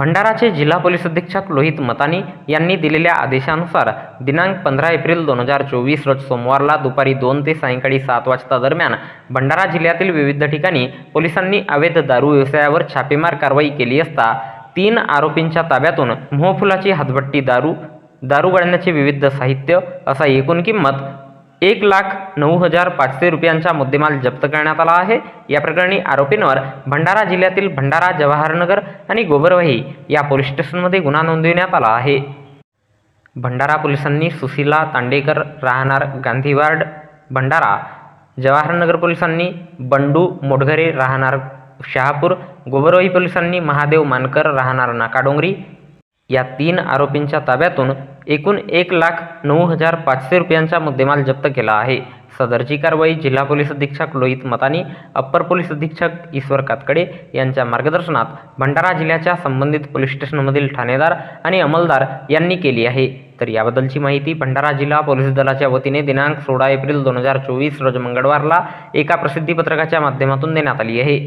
भंडाराचे जिल्हा पोलीस अधीक्षक लोहित मतानी यांनी दिलेल्या आदेशानुसार दिनांक पंधरा एप्रिल दोन हजार चोवीस रोज सोमवारला दुपारी दोन ते सायंकाळी सात वाजता दरम्यान भंडारा जिल्ह्यातील विविध ठिकाणी पोलिसांनी अवैध दारू व्यवसायावर छापेमार कारवाई केली असता तीन आरोपींच्या ताब्यातून मोहफुलाची हातभट्टी दारू दारू गाळण्याचे विविध साहित्य असा एकूण किंमत एक लाख नऊ हजार पाचशे रुपयांचा मुद्देमाल जप्त करण्यात आला आहे. या प्रकरणी आरोपींवर भंडारा जिल्ह्यातील भंडारा जवाहरनगर आणि गोबरवाही या पोलीस स्टेशनमध्ये गुन्हा नोंदविण्यात आला आहे. भंडारा पोलिसांनी सुशीला तांडेकर राहणार गांधी वार्ड भंडारा जवाहरनगर पोलिसांनी बंडू मोटघरे राहणार शहापूर गोबरवाही पोलिसांनी महादेव मानकर राहणार नाकाडोंगरी या तीन आरोपींच्या ताब्यातून एकूण एक लाख नऊ हजार पाचशे रुपयांचा मुद्देमाल जप्त केला आहे. सदरची कारवाई जिल्हा पोलीस अधीक्षक लोहित मतानी अप्पर पोलीस अधीक्षक ईश्वर कातकडे यांच्या मार्गदर्शनात भंडारा जिल्ह्याच्या संबंधित पोलीस स्टेशनमधील ठाणेदार आणि अंमलदार यांनी केली आहे. तर याबद्दलची माहिती भंडारा जिल्हा पोलीस दलाच्या वतीने दिनांक सोळा एप्रिल दोन हजार चोवीस रोज मंगळवारला एका प्रसिद्धीपत्रकाच्या माध्यमातून देण्यात आली आहे.